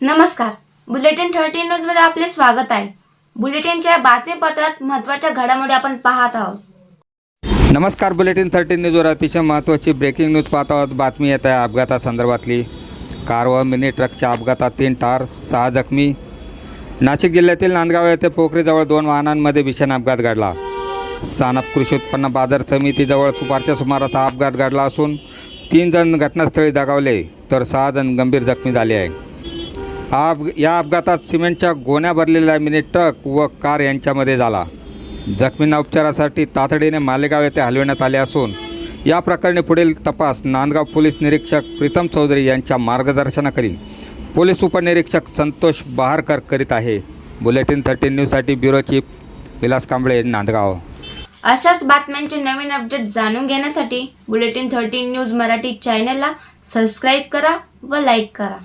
नमस्कार. Bulletin thirteen न्यूजमध्ये आपले स्वागत आहे. बुलेटिनच्या बातमीपत्रात महत्त्वाच्या घडामोडी आपण पाहत आहोत. नमस्कार बुलेटिन थर्टीन न्यूजवर अतिशय महत्त्वाची ब्रेकिंग न्यूज पाहत आहोत. बातमी येत आहे अपघातासंदर्भातली. कार व मिनी ट्रकच्या अपघातात तीन ठार सहा जखमी. नाशिक जिल्ह्यातील नांदगाव येथे पोखरीजवळ दोन वाहनांमध्ये भीषण अपघात घडला. सानप कृषी उत्पन्न बाजार समितीजवळ दुपारच्या सुमारास हा अपघात घडला असून तीन जण घटनास्थळी दगावले तर सहा जण गंभीर जखमी झाले आहे हा या अपघातात सिमेंटच्या गोण्या भरलेल्या मिनी ट्रक व कार यांच्यामध्ये झाला. जखमींना उपचारासाठी तातडीने मालेगाव येथे हलविण्यात आले असून या प्रकरणी पुढील तपास नांदगाव पोलीस निरीक्षक प्रीतम चौधरी यांच्या मार्गदर्शनाखाली पोलीस उपनिरीक्षक संतोष बहारकर करीत आहे. बुलेटिन थर्टीन न्यूजसाठी ब्युरो चीफ विलास कांबळे नांदगाव. अशाच बातम्यांचे नवीन अपडेट जाणून घेण्यासाठी बुलेटिन थर्टीन न्यूज मराठी चॅनलला सबस्क्राईब करा व लाईक करा.